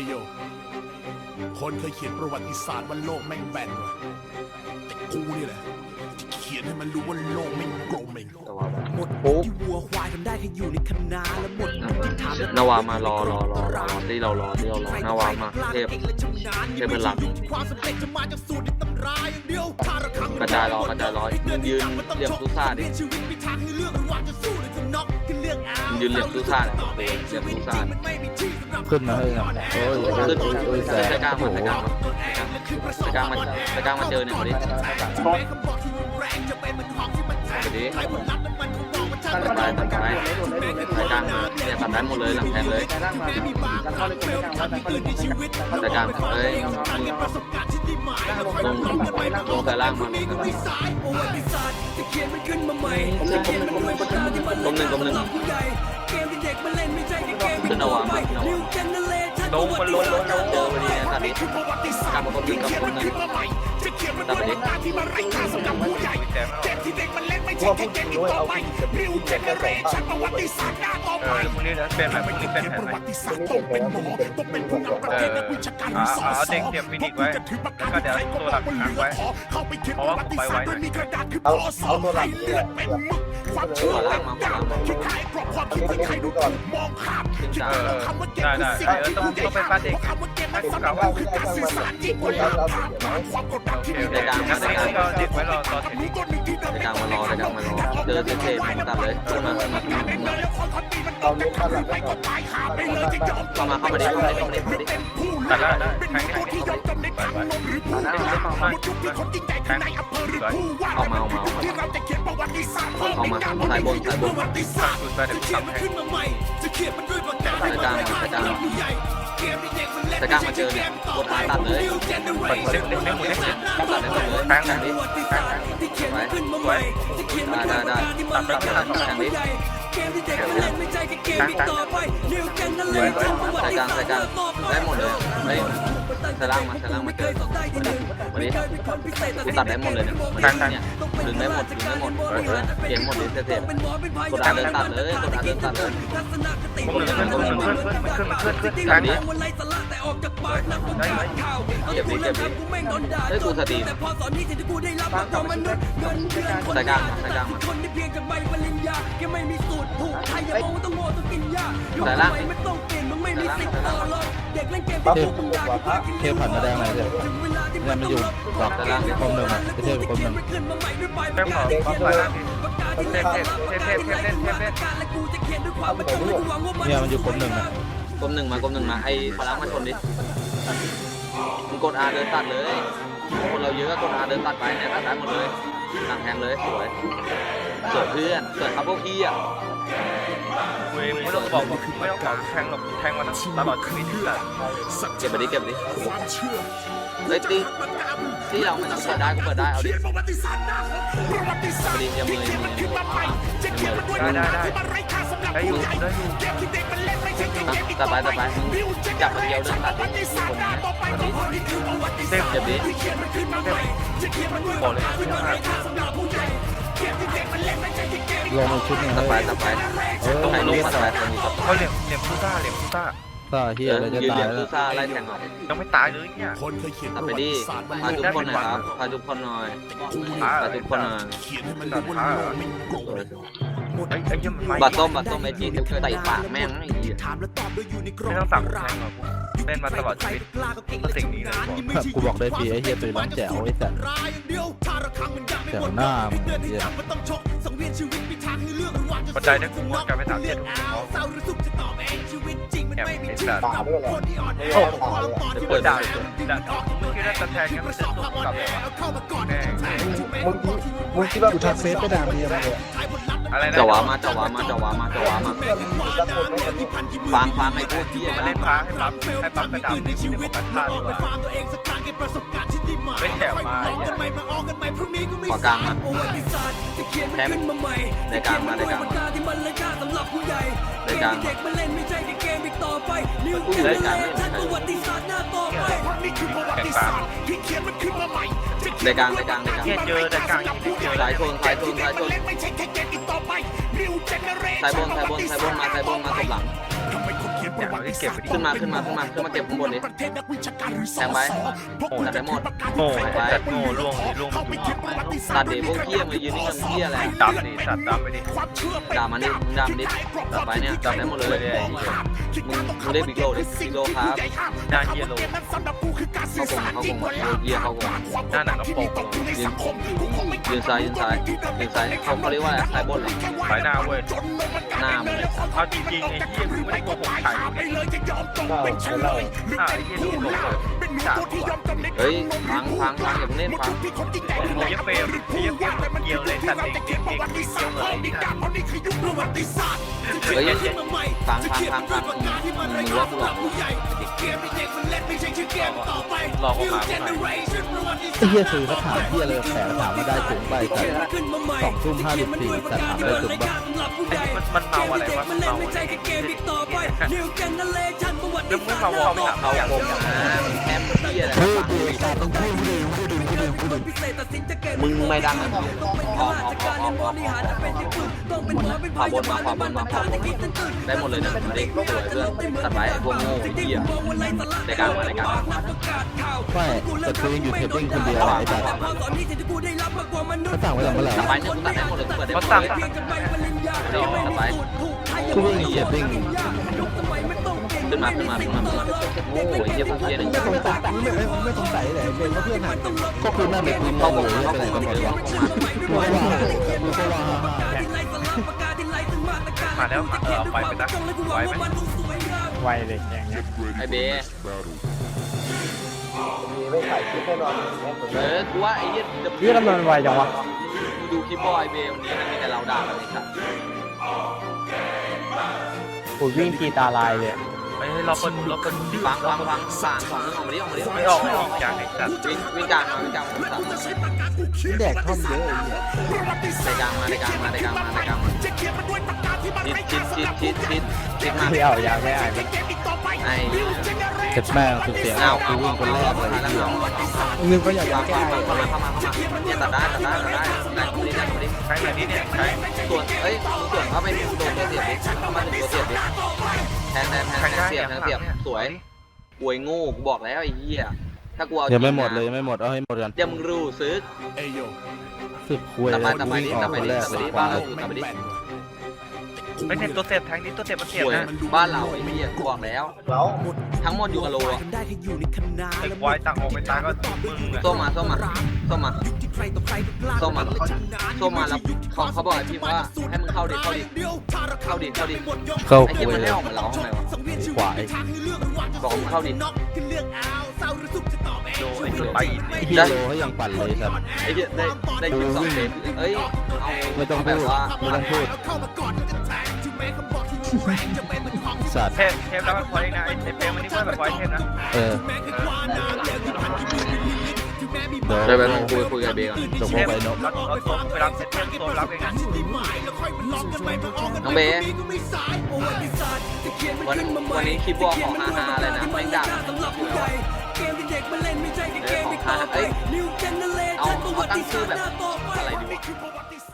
ยโย คนเคยเขียนประวัติศาสตร์ว่าโลกแม่งแบนว่ะแต่กูนี่แหละที่เขียนให้มันรู้ว่าโลกแม่งกลมเองแต่ว่าแบบหมดที่วัวควายทำได้แค่อยู่ในคณะและหมดที่ถามนาวามารอรอรอรอที่เรารอที่เรารอนาวามาเทพเทพเป็นหลักความสำเร็จจะมาจากสูตรในตำราอย่างเดียวถ้า ขึ้นมาให้นะโอ้ยโอ้ยขึ้นโอ้ยแสขึ้นบตกาโอ้มันโหตะกามันตะกร้ามันตะกร้ามันเจอเนี่ยพอดีพอดีตัดไปตัดไปตะกร้าเนี่ยตัดได้หมดเลยหลังแทงเลยตะกร้าเลยลงลงแต่ล่างมันลงลางกลมหนึ่งกลมหนึ่งลมหนึ่ง ด็กมาเล่นไม่ใช่แค่เกมทั่วไปนิวเจเนเรชั่นประวัติศาเตร์การต่อไปนี่คือประวัติศาสตร์ที่เขียนมันขึ้นมาใหม่ เขียนมันด้วยน้ำตาที่มาไร้ค่าสำหรับผู้ใหญ่เกมที่เด็กมันเล่นไม่ใช่แค่เกมอีกต่อไปนิวเจเนเรชั่นประวัติศาสตร์หน้าต่อไปถ้าไม่ต้องเขีนประวัติศาสตร์ต้องเป็นหมอต้องเป็นผู้นำประเทศนักวิชาการหรือสอสอพวกมึงจะถือปากกาใครก็บอกว่าเหลือขอเข้าไปเขียนประวัติศาสตร์โดยมีกระดาษคือพอสอให้เลือดเป็นมึกความเชื่อต่างๆคิดขายกรอบความคิดที่ใครดูถูกมองข้ามคิดว่าคำว่าเกมคือสิ่งที่ผู้ใหญ่ห้ามเพราะคำว่าเกมนั้นสำหรับเราคือการสื่อสารที่คนห้ามถามความกดดันนะเป็นแบบพวกนี้เป็นแบบไหนเออเอาเอาเอาเด็กเตรียมฟินิกไว้แล้วก็เดี๋ยวตัวหลักขังไว้เพราะว่าผมไปไว้หน่อยเอาเอาตัวหลักนี่แหละขวาล่างมาขวาล่างมาอันนี้อันนี้ดูก่อนขึ้นกลาด้ได้เออต้องต้องไปฟาดเด็กให้กูกล่าวว่าว่าไม่ได้ช่างมันแล้วเราถึงไหนโอเคโอเคงั้นตอนนี้ก็เด็กไว้รอรอเทคนิคนกลางมารอในกลางมารอเดินเท่ๆมาเลยขึ้นมาขึ้นมาขึ้นมาขึ้นมาเอาเน้นด้านหลังไว้ก่อนเข้ามาเข้ามาดิเข้ามาดิเข้ามาดิเข้ามาดิตัดได้ได้แทงได้ไปไปตัดได้ไม่ต้องให้แทงสวยเอามาเอามาเอามาเอามาสายบนสายบนสุดไปเดี๋ยวตัดแทงสายกลางมาสายกลางมาสาย แต่กล้างมาเจอเนี่ยกดมาตัดเลยเปิดเล่นเล่นเล่นเล่นเล่นตัดเลยตัดเลยแปงแบบนี้แปงแบบนี้ไว้ไว้ได้ได้ได้ตัดตัดตัดแบบนี้ตั้งตั้งใส่กลางใส่กลางได้หมดเลยไม่ สล่งมาสายล่างมาเจอมาดิกูตัดได้หมดเลยเนี่ยเนี่ยดึงได้หมดดึงได้หมดเกมหมดเลยเท่ๆกดอาเดินตัดเลยกดอาเดินตัดเลยมุมหนึ่งขึ้นมุมหนึ่งขึ้นขึ้นมันขึ้นมันขึ้นขึ้นแทงดิได้ไหมเก็บดิเก็บดิเฮ้กูสตรีมสายกลางมาสายกลางมาสาย ไม่มีสิทธิ์ต่อรองเด็กเล่นเกมที่ถูกด่าพระเทพผ่านมาได้ไหมเทพเนี่ยมันอยู่ดอกคมหนึ่งอะเทพคมหนึ่งเทพขอขอถอยนะเทพเทพเทพเทพเทพเทพเนี่ยมันอยู่คมหนึ่งอะกลมหนึ่งมากลมหนึ่งมาไอ้พลังมาชนดิมึงกดอาเดินตัดเลยคนเราเยอะก็กดอาเดินตัดไปเนี่ยตัดได้หมดเลยหลังแทงเลยสวย สวยเพื่อนสวยครับพวกพี่อะเว้ยไม่ต้องบอกไม่ต้องบอกแทงหรอกแทงมาตลอดชีวิตอะเก็บไปดิเก็บไปดิความเชื่อเฮ้ยตีที่เราไม่ต้องเปิดได้ก็เปิดได้เอาดิประวัติศาสตร์หน้าของประวัติศาสตร์ปริญญาเมย์ที่เขียนมันขึ้นมาใหม่จะเขียนมันด้วยได้ได้ได้ที่มันไร้ค่าสำหรับได้อยู่ผู้ใหญ่ได้อยู่เกมที่เด็กมันเล่นไม่ใช่แค่เกมอีกต่อไปต่อไปมึงจับมาเดียวเดินตัดดิประวัติศาสตร์หน้าต่อไปเอาขอดิงคนที่คือประวัติเทศาพสตร์เก็บดิที่เขียนมันขึ้นมาใหม่จะเขียนมันด้วยบอกเลย ที่มันไร้ค่าสำหรับผู้ใหญ่เกมที่เด็กมันเล่นไม่ใช่แค่เกมอีกลงมาชุดหนึงต่อไปเฮ้ยต่อไปเออใครลงมาต่อไปคนนี้ต่อไปเขาเหลี่ยมเหลี่ยมฟูซ่าเหลี่ยมฟูซ่าซ่าเฮียอะไรจะยืนตาเหลี่ยยมแล้ซูวซ่าไล่แทงเอายังไม่ตายเลยเนี่ย คนเคยเขียนตัดประไปวัดิติศาสตร์ว่าพาทุกคนหน่อยครับพาทุกคนหน่อยกูอ่าพาทุกคนหน่อย เขียนให้มันรู้ว่าโลกแม่งกลมเองไอ้ไอ้ยี่มันไม่บัตรส้มบัตรส้มไอจีที่ใส่ปากแม่งไอ้เหี้ยถามแล้วตอบโดยอยู่ในกรอบไม่ต้องสั่งแทงหรอกเล่นมาตลอดชีวิต ก็สิ่งนี้เลยบอกกูบอกได้ปีไอ้เฮียตุยร้องแจ๋วไอ้สัตว์ แจ๋วหน้ามึงเฮียปัจจัยเนี่ยกูว่าการไปถามเทียนทุกคนเขาแอบไอ้สัตว์ด่าด้วยเหรอ โอ้ด่าเลยอะเปิดด่าด่าเมื่อกี้น่าจะแทงกันมันจะตกกลับเลยวะแม่งมึงมึงคิดว่ากูทักเฟซไปด่าเมียมันเลยอะไรนะจะวามาจะวามาจะวามาจะวามาฟังฟังไอ้พวกเหี้ยมานะเล่นพาให้ปั๊บให้ปั๊บกระดาษในชีวิตมันพลาดดีกว่าไม่แถวมาเนี่ย ขอกลางมาแทมในกลางมาในกลางมาในกลางมากูอยู่ในกลางไม่เห็นใครนี่คือประวัติศาสตร์ที่เขียนมันขึ้นมาใหม่ในกลางในกลางในกลางเนี่ยเจอแต่กลางยังไม่เจอสายชนสายชนสายชนไม่ใช่แค่เกมอีกต่อไป New Generation สายบนสายบนสายบนมาสายบนมาตบหลังทำไมคน เขียนเนี่ยเอาที่เก็บไปดิขึ้นมาขึ้นมาขึ้นมาขึ้นมาเก็บข้างบนดิแทงไปตัดได้หมดโง่ไอ้สัตว์โง่ล่วงดิล่วงดิตัดเดพวกเกี้ยมายืนนี่กันเกี้ยอะไรดำดิสัตว์ดำไปดิด่ามันดิมึงด่ามันดิต่อไปเนี่ยตัดได้หมดเลยมึงมึงได้บิ๊กโลดิบิ๊กโลครับหน้าเฮียโลเข้ากงเข้ากงเยียเข้ากงหน้าหนังกระโปรงยืนยืนซ้ายยืนซ้ายยืนซ้ายเขาเขาเรียกว่าอะไรซ้ายบนเหรอสายหน้าเว้ยหน้ามึงเอาจริงๆไอ้เฮียกูไม่ได้โกหกใครอ่าไอ้เฮียดูโกหกด่ากูอะเฮ้ยฟังฟังฟังอย่าเพิ่งเล่นฟังโอ้ยเฟรมไอ้เฮียเฟรมเกี่ยวเลยสัตว์เด็กเด็กเด็กเกี่ยวเลยนี่นะ เฮ้ยฟังฟังฟังฟังมึงมึงรู้ว่ากูหลอกรอเขามาเมื่อไหร่ไอ้เหี้ยซื้อเขาถามเหี้ยเลยแผลถามมาได้ถึงไปแต่สองทุ่มห้าสิบสี่แต่ถามได้ถึงบ้างไอ้นี่มันมันเมาอะไรวะมันเมาอะไรแล้วมึงมาวอลไม่ถามเขาเขาอย่างโกงนะแคมเกี้ยอะไรพูดฟังดิแต่ต้องพูดดิพูดดิ พูดดิพูดดิมึงไม่ดังนะออกออกออกออกออกขวาบนมาขวาบนมาขวาบนได้หมดเลยนะมาดิสวยเพื่อนตัดไว้ไอ้พวกโง่ไอ้เหี้ยในกลางมาในกลางไม่แต่คือยังอยู่เทปปิ้งคนเดียวไอ้สัตว์เขาสั่งไว้แล้วเมื่อไหร่ตัดไปเนี่ยกูตัดได้หมดเลยกูเปิดได้หมเขาดสั่งเลยตัดไปคือยังอยู่เทปปิ้ง ขึ้นมาขึ้นมาขึ้นมาขึ้นมาโอ้ยเหี้ยพวกเหี้ยนี่ไม่สงสัยไม่ไม่ไม่สงสัยเลยเป็นเพื่อนหายก็คือนั่นเป็นทีมเข้าเราวเลงยเข้าไปวไหนงกันหมดเข้วมึงก็ว่ามึงก็ว่ามาแล้วเออไปไปนะไวไหมไวเลยอย่างเงี้ยไอเบ้เออกูว่าไอ้เหี้ยพี่กำลังไวจังวะดูคลิปบอยเบลวันนี้มันมีแต่เราด่ากันไอ้สัตว์โอ้ยวิ่งทีตาลายเลย ไม่ให้เราเปิดเราเปิดฟังฟังฟังสามสองนึงออกมาดิออกมาดิไม่ออกไม่ออกอย่างไอ้สัตว์วิ่งวิ่งกลางมาวิ่งกลางมาสามแดกท่อมเยอะไอ้เหี้ยในกลางมาในกลางมาในกลางมาในกลางมาชิดชิดชิดชิดชิดชิดมาไม่เอาอยากไม่อายมันไอ้เจ็บแม่คือเสียงเอากูเอาวิ่เอางคนแรเอากเลยเอาแล้วเอานึงก็อยากฟังแก้ฟังฟังเข้ามาเข้ามาเข้ามาเนี่ยตัดได้ตัดได้ตัดได้ได้คนนี้ได้คนนี้ใช้แบบนี้เนี่ยใช้ส่วนเอ้ยส่วนเข้าไปตัวตัวเสียบดิเข้ามาถึงตัวเสียบดิ แทนแทนแทนใช้แทนได้เสียบแทนเสียบสวยอวยโง่กูบอกแล้วไอ้เหี้ยถ้ากูเอายังไม่หมดเลยยังไม่หมดเอาให้หมดกันเดี๋ยวมึงรู้ซึกเอยโยสึกคุยตามไปแล้วตามไปวิ่งดิออกตามไปคนดิแรกตามไปเลยดิบ้านเราอยู่ตามไปดิ ไม่เห็นตัวเสียบแทงนี้ตัวเสียบมันเสียบสวยนะบ้านเราไอ้เหี้ยกูบอกแล้วทั้งหมดอยู่กับโลอะไอ้ควายต่างออกไปตายก็มึงอะส้มมาส้มมาส้มมาส้มมาส้มมาแล้วเขาเขาบอกไอ้พิมพ์ว่าให้มึงเข้าดิเข้าดิเข้าดิเข้าดิเข้าไอ้คุเหี้ยยมันเลไม่ยออกมาเราข้างในวะขวายบอกมึงเข้าดิโดไอ้ตัวไปอินไอ้เฮียโลให้ยังปั่นเลยครับไอ้เหี้ยได้ได้คลิปสองเซนเอ้ยเอาไม่ต้องแบพูบดว่าไม่ต้องพูด สัตว์เทพเทพแล้วก็พอได้นะไอ้เฟรมมันนี่ว่าแบบไว้เทพนะเออเดี๋ยวเดี๋ยวไปคุยคุยกับเบย์ก่อนเดี๋ยวพเทวกพไปนกเราเราตัวไปรับเทพตัวไปรับเองนะน้องเบย์วันวันนี้คลิปบอกของฮาฮาอะไรนะไม่ด่าเออของฮาเอ้ยเอาเอาตั้งชื่อแบบอะไรดีวะ